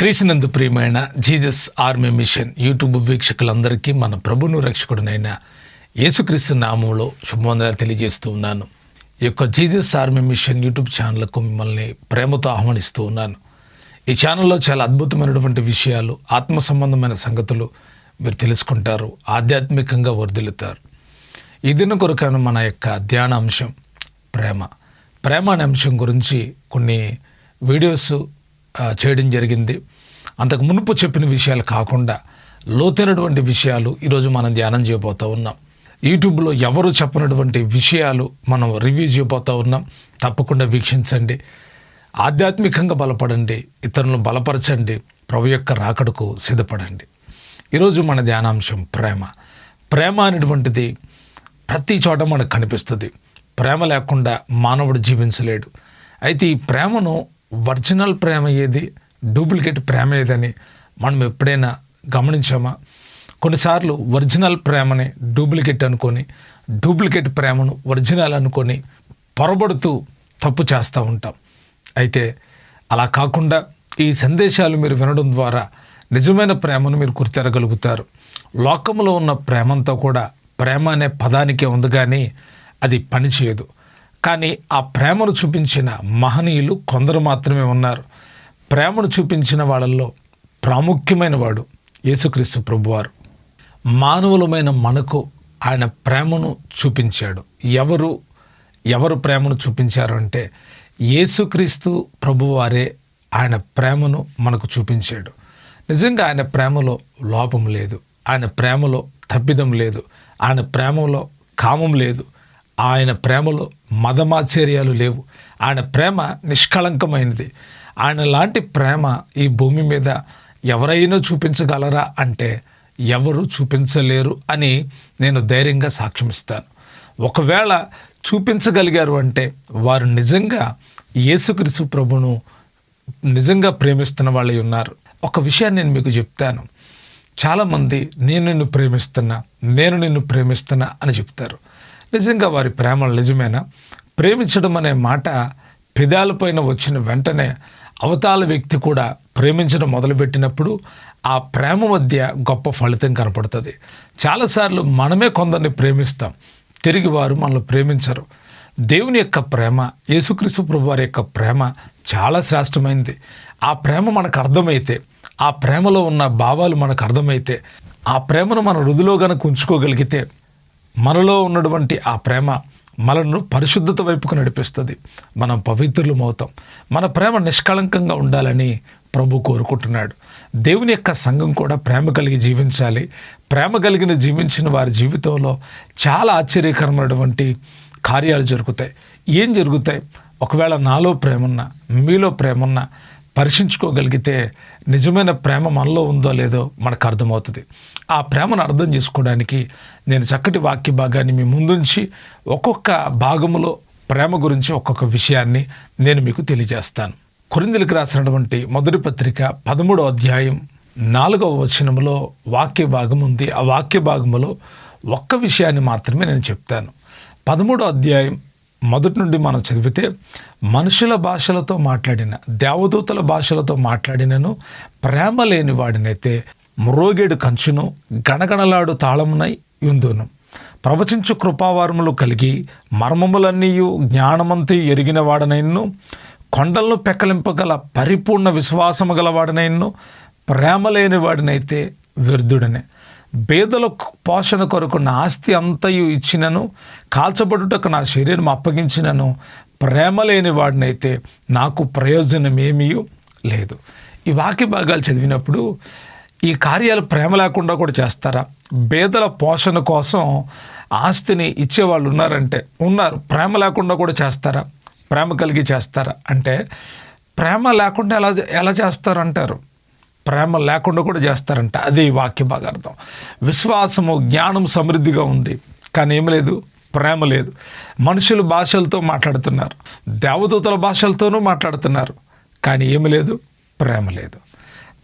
క్రీస్తునందు ప్రియమైన Jesus army machine YouTube వీక్షకులందరికీ మన ప్రభును రక్షకుడినైన యేసుక్రీస్తు నామంలో శుభవందనాలు తెలియజేస్తూ ఉన్నాను. ఈ యొక్క జీజస్ ఆర్మీ మిషన్ యూట్యూబ్ ఛానల్కు మిమ్మల్ని ప్రేమతో ఆహ్వానిస్తూ ఉన్నాను. ఈ ఛానల్లో చాలా అద్భుతమైనటువంటి విషయాలు ఆత్మ సంబంధమైన సంగతులు మీరు తెలుసుకుంటారు ఆధ్యాత్మికంగా వర్ధిల్లుతారు. ఈ దిన కొరకైన మన యొక్క ధ్యాన అంశం ప్రేమ. ప్రేమ అనే అంశం గురించి కొన్ని వీడియోస్ చేయడం జరిగింది. అంతకు మునుపు చెప్పిన విషయాలు కాకుండా లోతైనటువంటి విషయాలు ఈరోజు మనం ధ్యానం చేయబోతూ ఉన్నాం. యూట్యూబ్లో ఎవరు చెప్పనటువంటి విషయాలు మనం రివ్యూ చేయబోతూ ఉన్నాం. తప్పకుండా వీక్షించండి. ఆధ్యాత్మికంగా బలపడండి. ఇతరులను బలపరచండి. ప్రభు యొక్క రాకడకు సిద్ధపడండి. ఈరోజు మన ధ్యానాంశం ప్రేమ. ప్రేమ అనేటువంటిది ప్రతి చోట మనకు కనిపిస్తుంది. ప్రేమ లేకుండా మానవుడు జీవించలేడు. అయితే ఈ ప్రేమను ఒరిజినల్ ప్రేమ ఏది? డూప్లికేట్ ప్రేమ ఏదని మనం ఎప్పుడైనా గమనించామా? కొన్నిసార్లు ఒరిజినల్ ప్రేమని డూప్లికేట్ అనుకొని డూప్లికేట్ ప్రేమను ఒరిజినల్ అనుకొని పొరబడుతూ తప్పు చేస్తూ ఉంటాం. అయితే అలా కాకుండా ఈ సందేశాలు మీరు వినడం ద్వారా నిజమైన ప్రేమను మీరు గుర్తెరగలుగుతారు. లోకంలో ఉన్న ప్రేమంతా కూడా ప్రేమ అనే పదానికే ఉంది కానీ అది పనిచేయదు. కానీ ఆ ప్రేమను చూపించిన మహనీయులు కొందరు మాత్రమే ఉన్నారు. ప్రేమను చూపించిన వాళ్ళల్లో ప్రాముఖ్యమైన వాడు యేసుక్రీస్తు ప్రభువారు. మానవులమైన మనకు ఆయన ప్రేమను చూపించాడు. ఎవరు ఎవరు ప్రేమను చూపించారు అంటే యేసుక్రీస్తు ప్రభువారే ఆయన ప్రేమను మనకు చూపించాడు. నిజంగా ఆయన ప్రేమలో లోపం లేదు. ఆయన ప్రేమలో తప్పిదం లేదు. ఆయన ప్రేమలో కామం లేదు. ఆయన ప్రేమలో మదమాచర్యాలు లేవు. ఆయన ప్రేమ నిష్కళంకమైనది. ఆయన లాంటి ప్రేమ ఈ భూమి మీద ఎవరైనా చూపించగలరా అంటే ఎవరు చూపించలేరు అని నేను ధైర్యంగా సాక్ష్యమిస్తాను. ఒకవేళ చూపించగలిగారు అంటే వారు నిజంగా యేసుక్రీసు ప్రభును నిజంగా ప్రేమిస్తున్న వాళ్ళై ఉన్నారు. ఒక విషయాన్ని నేను మీకు చెప్తాను. చాలామంది నేను నిన్ను ప్రేమిస్తున్నా నేను నిన్ను ప్రేమిస్తున్నా అని చెప్తారు. నిజంగా వారి ప్రేమ నిజమేనా? ప్రేమించడం అనే మాట పెదాలపైన వచ్చిన వెంటనే అవతాల వ్యక్తి కూడా ప్రేమించడం మొదలుపెట్టినప్పుడు ఆ ప్రేమ మధ్య గొప్ప ఫలితం కనపడుతుంది. చాలాసార్లు మనమే కొందరిని ప్రేమిస్తాం. తిరిగి వారు మనల్ని ప్రేమించరు. దేవుని యొక్క ప్రేమ యేసుక్రీస్తు ప్రభు వారి యొక్క ప్రేమ చాలా శ్రేష్టమైంది. ఆ ప్రేమ మనకు అర్థమైతే ఆ ప్రేమలో ఉన్న భావాలు మనకు అర్థమైతే ఆ ప్రేమను మన హృదిలో గనక ఉంచుకోగలిగితే మనలో ఉన్నటువంటి ఆ ప్రేమ మనను పరిశుద్ధత వైపుకు నడిపిస్తుంది. మనం పవిత్రులమవుతాం. మన ప్రేమ నిష్కళంకంగా ఉండాలని ప్రభు కోరుకుంటున్నాడు. దేవుని యొక్క సంఘం కూడా ప్రేమ కలిగి జీవించాలి. ప్రేమ కలిగిన జీవించిన వారి జీవితంలో చాలా ఆశ్చర్యకరమైనటువంటి కార్యాలు జరుగుతాయి. ఏం జరుగుతాయి? ఒకవేళ నాలో ప్రేమన్నా మీలో ప్రేమన్నా పరీక్షించుకోగలిగితే నిజమైన ప్రేమ మనలో ఉందో లేదో మనకు అర్థమవుతుంది. ఆ ప్రేమను అర్థం చేసుకోవడానికి నేను చక్కటి వాక్య భాగాన్ని మీ ముందుంచి ఒక్కొక్క భాగములో ప్రేమ గురించి ఒక్కొక్క విషయాన్ని నేను మీకు తెలియజేస్తాను. కొరిందులకు రాసినటువంటి మొదటి పత్రిక పదమూడో అధ్యాయం నాలుగవ వచనంలో వాక్య భాగం ఉంది. ఆ వాక్య భాగములో ఒక్క విషయాన్ని మాత్రమే నేను చెప్తాను. పదమూడో అధ్యాయం మొదటి నుండి మనం చదివితే మనుషుల భాషలతో మాట్లాడిన దేవదూతల భాషలతో మాట్లాడినను ప్రేమ లేని వాడినైతే మ్రోగేడు కంచును గణగణలాడు తాళమునై యుందును. ప్రవచించు కృపావారములు కలిగి మర్మములన్నీయు జ్ఞానమంతి ఎరిగిన వాడనైన్ను కొండలను పెక్కలింపగల పరిపూర్ణ విశ్వాసము గలవాడనైన్ను ప్రేమ లేని వాడినైతే వ్యర్థుడనే పేదల పోషణ కొరకు నా ఆస్తి అంతయు ఇచ్చినను కాల్చబడుటకు నా శరీరం అప్పగించినను ప్రేమ లేని వాడినైతే నాకు ప్రయోజనం ఏమీ లేదు. ఈ వాక్య భాగాలు చదివినప్పుడు ఈ కార్యాలు ప్రేమ లేకుండా కూడా చేస్తారా? పేదల పోషణ కోసం ఆస్తిని ఇచ్చేవాళ్ళు ఉన్నారంటే ఉన్నారు. ప్రేమ లేకుండా కూడా చేస్తారా? ప్రేమ కలిగి చేస్తారా? అంటే ప్రేమ లేకుండా ఎలా ఎలా చేస్తారు అంటారు ప్రేమ లేకుండా కూడా చేస్తారంట. అదే ఈ వాక్య భాగార్థం అర్థం. విశ్వాసము జ్ఞానం సమృద్ధిగా ఉంది. కానీ ఏం లేదు. ప్రేమ లేదు. మనుషులు భాషలతో మాట్లాడుతున్నారు. దేవదూతల భాషలతోనూ మాట్లాడుతున్నారు. కానీ ఏమి లేదు. ప్రేమ లేదు.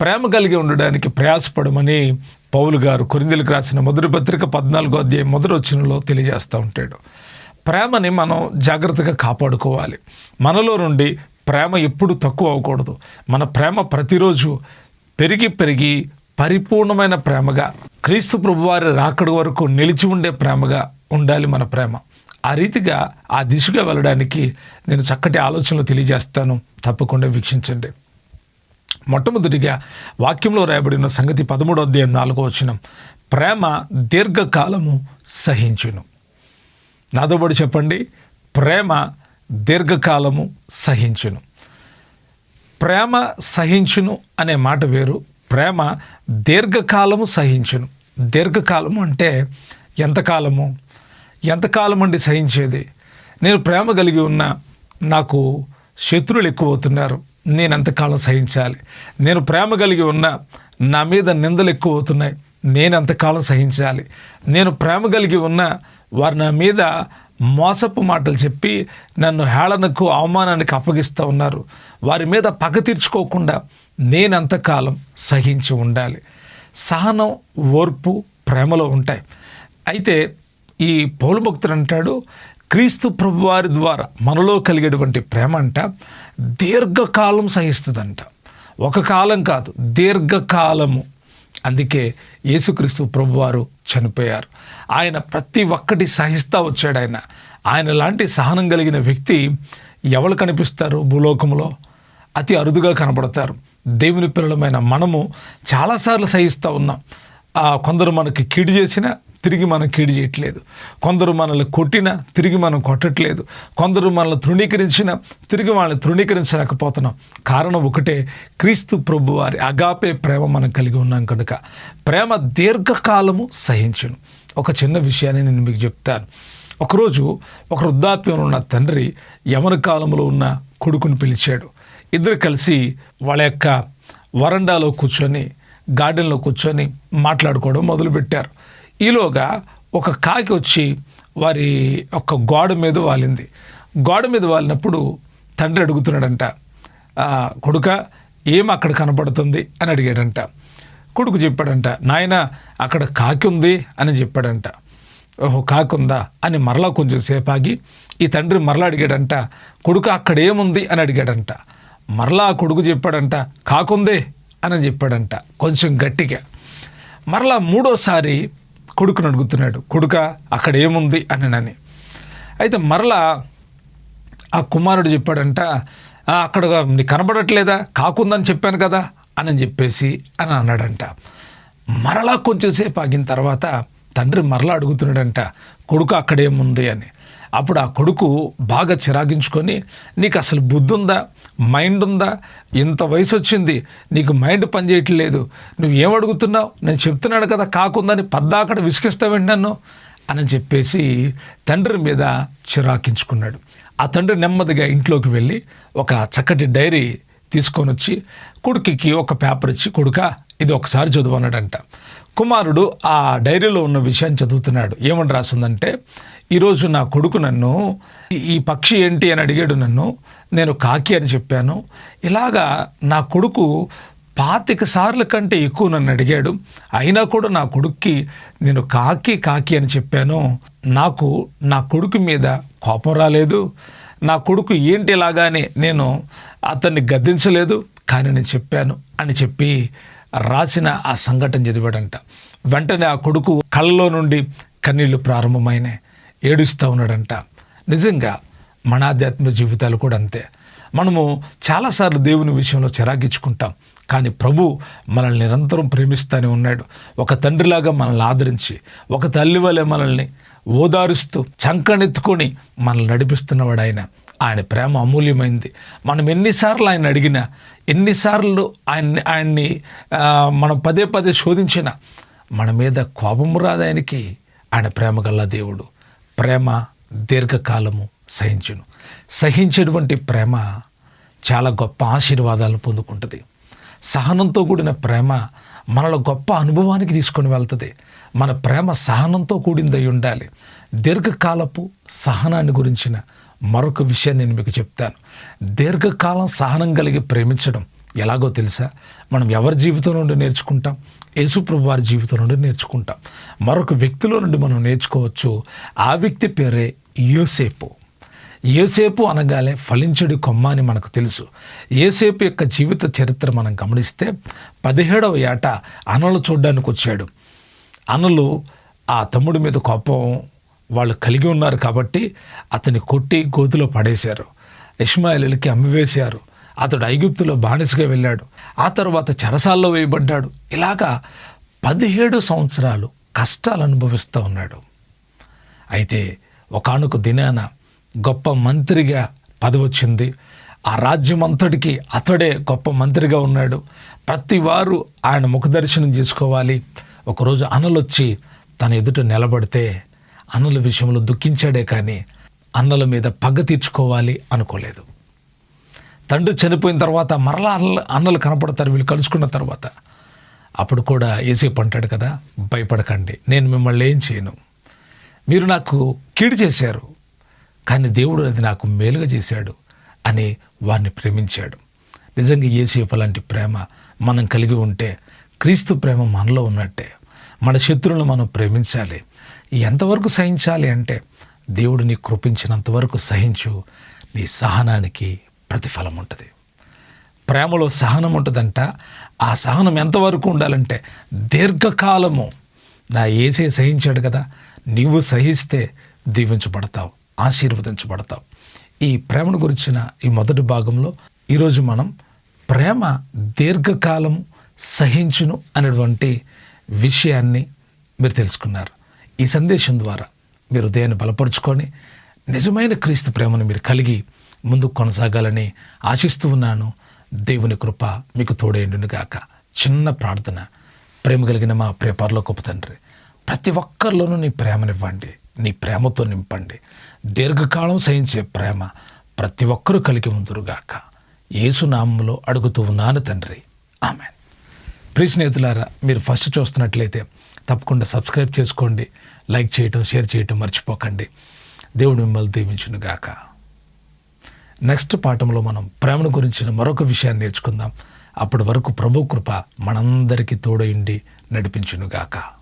ప్రేమ కలిగి ఉండడానికి ప్రయాసపడమని పౌలు గారు కొరిందెలకు రాసిన మొదటి పత్రిక పద్నాలుగో అధ్యాయం మొదటి వచ్చినలో తెలియజేస్తూ ఉంటాడు. ప్రేమని మనం జాగ్రత్తగా కాపాడుకోవాలి. మనలో నుండి ప్రేమ ఎప్పుడు తక్కువ అవ్వకూడదు. మన ప్రేమ ప్రతిరోజు పెరిగి పెరిగి పరిపూర్ణమైన ప్రేమగా క్రీస్తు ప్రభువారి రాకడి వరకు నిలిచి ఉండే ప్రేమగా ఉండాలి మన ప్రేమ. ఆ రీతిగా ఆ దిశగా వెళ్ళడానికి నేను చక్కటి ఆలోచనలు తెలియజేస్తాను. తప్పకుండా వీక్షించండి. మొట్టమొదటిగా వాక్యంలో రాయబడిన సంగతి పదమూడో అధ్యాయం నాలుగో వచనం. ప్రేమ దీర్ఘకాలము సహించును. నాతో పాటు చెప్పండి. ప్రేమ దీర్ఘకాలము సహించును. ప్రేమ సహించును అనే మాట వేరు. ప్రేమ దీర్ఘకాలము సహించును. దీర్ఘకాలము అంటే ఎంతకాలము? ఎంతకాలం అండి సహించేది? నేను ప్రేమ కలిగి ఉన్నా నాకు శత్రువులు ఎక్కువ అవుతున్నారు నేను ఎంతకాలం సహించాలి? నేను ప్రేమ కలిగి ఉన్నా నా మీద నిందలు ఎక్కువ అవుతున్నాయి నేను ఎంతకాలం సహించాలి? నేను ప్రేమ కలిగి ఉన్నా వారు నా మీద మోసపు మాటలు చెప్పి నన్ను హేళనకు అవమానానికి అప్పగిస్తూ ఉన్నారు. వారి మీద పగ తీర్చుకోకుండా నేనంతకాలం సహించి ఉండాలి. సహనం ఓర్పు ప్రేమలో ఉంటాయి. అయితే ఈ పౌలభక్తుడు అంటాడు క్రీస్తు ప్రభువారి ద్వారా మనలో కలిగేటువంటి ప్రేమ అంట దీర్ఘకాలం సహిస్తుందంట. ఒక కాలం కాదు దీర్ఘకాలము అందుకే యేసుక్రీస్తు ప్రభువారు చనిపోయారు. ఆయన ప్రతి ఒక్కటి సహిస్తూ వచ్చాడు ఆయన. ఆయన లాంటి సహనం కలిగిన వ్యక్తి ఎవరు కనిపిస్తారు భూలోకంలో? అతి అరుదుగా కనపడతారు దేవుని పిల్లలమైన మనము చాలాసార్లు సహిస్తూ ఉన్నాం. కొందరు మనకి కీడు చేసినా తిరిగి మనం కీడు చేయట్లేదు. కొందరు మనల్ని కొట్టినా తిరిగి మనం కొట్టట్లేదు. కొందరు మనల్ని తృణీకరించిన తిరిగి వాళ్ళని తృణీకరించలేకపోతున్నాం. కారణం ఒకటే క్రీస్తు ప్రభు వారి అగాపే ప్రేమ మనం కలిగి ఉన్నాం కనుక. ప్రేమ దీర్ఘకాలము సహించును. ఒక చిన్న విషయాన్ని నేను మీకు చెప్తాను. ఒకరోజు ఒక వృద్ధాప్యంలో ఉన్న తండ్రి యమన కాలంలో ఉన్న కొడుకుని పిలిచాడు. ఇద్దరు కలిసి వాళ్ళ యొక్క వరండాలో కూర్చొని గార్డెన్లో కూర్చొని మాట్లాడుకోవడం మొదలుపెట్టారు. ఈలోగా ఒక కాకి వచ్చి వారి ఒక గోడ మీద వాలింది. గోడ మీద వాలినప్పుడు తండ్రి అడుగుతున్నాడంట కొడుక ఏం అక్కడ కనపడుతుంది? అని అడిగాడంట. కొడుకు చెప్పాడంట నాయన అక్కడ కాకి ఉంది అని చెప్పాడంట. ఓహో కాకుందా అని మరలా కొంచెం సేపు ఆగి ఈ తండ్రి మరలా అడిగాడంట కొడుకు అక్కడేముంది అని అడిగాడంట. మరలా ఆ కొడుకు చెప్పాడంట కాకుందే అని చెప్పాడంట. కొంచెం గట్టిగా. మరలా మూడోసారి కొడుకుని అడుగుతున్నాడు. కొడుక అక్కడ ఏముంది? అని నని. అయితే మరలా ఆ కుమారుడు చెప్పాడంట అక్కడ నీకు కనబడట్లేదా? కాకుందని చెప్పాను కదా? అని చెప్పేసి అని అన్నాడంట. మరలా కొంచెంసేపు ఆగిన తర్వాత తండ్రి మరలా అడుగుతున్నాడంట కొడుకు అక్కడేముంది అని. అప్పుడు ఆ కొడుకు బాగా చిరాగించుకొని నీకు అసలు బుద్ధి ఉందా మైండ్ ఉందా ఇంత వయసు వచ్చింది నీకు మైండ్ పనిచేయట్లేదు నువ్వు ఏం అడుగుతున్నావు? నేను చెప్తున్నాను కదా కాకుందని పద్దాకడ విసిగిస్తావేంటి నన్ను అని చెప్పేసి తండ్రి మీద చిరాకించుకున్నాడు. ఆ తండ్రి నెమ్మదిగా ఇంట్లోకి వెళ్ళి ఒక చక్కటి డైరీ తీసుకొని వచ్చి కొడుకుకి ఒక పేపర్ ఇచ్చి కొడుక ఇది ఒకసారి చదువు అన్నాడంట. కుమారుడు ఆ డైరీలో ఉన్న విషయాన్ని చదువుతున్నాడు. ఏమని రాసిందంటే ఈరోజు నా కొడుకు నన్ను "ఈ- పక్షి ఏంటి అని అడిగాడు నన్ను నేను కాకి అని చెప్పాను. ఇలాగా నా కొడుకు పాతిక సార్ల కంటే ఎక్కువ నన్ను అడిగాడు. అయినా కూడా నా కొడుక్కి నేను కాకి కాకి అని చెప్పాను. నాకు నా కొడుకు మీద కోపం రాలేదు. నా కొడుకు ఏంటి ఇలాగానే నేను అతన్ని గద్దించలేదు. కానీ నేను చెప్పాను అని చెప్పి రాసిన ఆ సంఘటన చదివాడంట. వెంటనే ఆ కొడుకు కళ్ళలో నుండి కన్నీళ్ళు ప్రారంభమైనాయి ఏడుస్తూ ఉన్నాడంట. నిజంగా మన ఆధ్యాత్మిక జీవితాలు కూడా అంతే. మనము చాలాసార్లు దేవుని విషయంలో చిరాగించుకుంటాం. కానీ ప్రభు మనల్ని నిరంతరం ప్రేమిస్తూనే ఉన్నాడు. ఒక తండ్రిలాగా మనల్ని ఆదరించి ఒక తల్లి వలె మనల్ని ఓదారుస్తూ చంకనెత్తుకొని మనల్ని నడిపిస్తున్నవాడు ఆయన. ఆయన ప్రేమ అమూల్యమైంది. మనం ఎన్నిసార్లు ఆయన అడిగినా ఎన్నిసార్లు ఆయన్ని ఆయన్ని మనం పదే పదే శోధించినా మన మీద కోపము రాదు ఆయనకి. ఆయన ప్రేమ గల్ల దేవుడు. ప్రేమ దీర్ఘకాలము సహించును. సహించేటువంటి ప్రేమ చాలా గొప్ప ఆశీర్వాదాలను పొందుకుంటుంది. సహనంతో కూడిన ప్రేమ మనలో గొప్ప అనుభవానికి తీసుకొని వెళ్తుంది. మన ప్రేమ సహనంతో కూడిందై ఉండాలి. దీర్ఘకాలపు సహనాన్ని గురించిన మరొక విషయం నేను మీకు చెప్తాను. దీర్ఘకాలం సహనం కలిగి ప్రేమించడం ఎలాగో తెలుసా? మనం ఎవరి జీవితం నుండి నేర్చుకుంటాం? యేసుప్రభు వారి జీవితం నుండి నేర్చుకుంటాం. మరొక వ్యక్తిలో నుండి మనం నేర్చుకోవచ్చు. ఆ వ్యక్తి పేరే యోసేపు. ఏసేపు అనగానే ఫలించుడి కొమ్మ అని మనకు తెలుసు. ఏసేపు యొక్క జీవిత చరిత్ర మనం గమనిస్తే పదిహేడవ ఏట అనలు చూడడానికి వచ్చాడు అనలు ఆ తమ్ముడి మీద కోపం వాళ్ళు కలిగి ఉన్నారు కాబట్టి అతన్ని కొట్టి గోతిలో పడేశారు. ఇష్మాయిలకి అమ్మివేశారు అతడు ఐగుప్తులో బానిసగా వెళ్ళాడు. ఆ తర్వాత చెరసాల్లో వేయబడ్డాడు. ఇలాగా పదిహేడు సంవత్సరాలు కష్టాలు అనుభవిస్తూ ఉన్నాడు. అయితే ఒకనొక దినాన గొప్ప మంత్రిగా పదవచ్చింది. ఆ రాజ్యం అంతటికి అతడే గొప్ప మంత్రిగా ఉన్నాడు. ప్రతి వారు ఆయన ముఖదర్శనం చేసుకోవాలి. ఒకరోజు అనలొచ్చి తన ఎదుట నిలబడితే అన్నల విషయంలో దుఃఖించాడే కానీ అన్నల మీద పగ తీర్చుకోవాలి అనుకోలేదు. తండ్రి చనిపోయిన తర్వాత మరలా అన్నలు అన్నలు కనపడతారు వీళ్ళు కలుసుకున్న తర్వాత. అప్పుడు కూడా ఏసేపు అంటాడు కదా భయపడకండి నేను మిమ్మల్ని ఏం చేయను. మీరు నాకు కీడు చేశారు కానీ దేవుడు అది నాకు మేలుగా చేశాడు అని వారిని ప్రేమించాడు. నిజంగా ఏసేపు లాంటి ప్రేమ మనం కలిగి ఉంటే క్రీస్తు ప్రేమ మనలో ఉన్నట్టే. మన శత్రువులను మనం ప్రేమించాలి. ఎంతవరకు సహించాలి అంటే దేవుడు నీ కృపించినంత వరకు సహించు నీ సహనానికి ప్రతిఫలం ఉంటుంది. ప్రేమలో సహనం ఉంటుందంట. ఆ సహనం ఎంతవరకు ఉండాలంటే దీర్ఘకాలము నా ఏసే సహించాడు కదా నీవు సహిస్తే దీవించబడతావు ఆశీర్వదించబడతావు. ఈ ప్రేమను గురించిన ఈ మొదటి భాగంలో ఈరోజు మనం ప్రేమ దీర్ఘకాలం సహించును అనేటువంటి విషయాన్ని మీరు తెలుసుకున్నారు. ఈ సందేశం ద్వారా మీరు హృదయాన్ని బలపరుచుకొని నిజమైన క్రీస్తు ప్రేమను మీరు కలిగి ముందుకు కొనసాగాలని ఆశిస్తూ ఉన్నాను. దేవుని కృప మీకు తోడేండునుగాక చిన్న ప్రార్థన. ప్రేమ కలిగిన మా ప్రేపర్లో గొప్ప తండ్రి ప్రతి ఒక్కరిలోనూ నీ ప్రేమనివ్వండి. నీ ప్రేమతో నింపండి. దీర్ఘకాలం సహించే ప్రేమ ప్రతి ఒక్కరూ కలిగి ఉందరుగాక. ఏసునామంలో అడుగుతూ ఉన్నాను తండ్రి. ఆమె ప్రియ స్నేహితులారా మీరు ఫస్ట్ చూస్తున్నట్లయితే తప్పకుండా సబ్స్క్రైబ్ చేసుకోండి లైక్ చేయటం షేర్ చేయటం మర్చిపోకండి. దేవుడు మిమ్మల్ని దీవించునుగాక. నెక్స్ట్ పాఠంలో మనం ప్రేమను గురించిన మరొక విషయాన్ని నేర్చుకుందాం. అప్పటి వరకు ప్రభు కృప మనందరికీ తోడయిండి నడిపించునుగాక.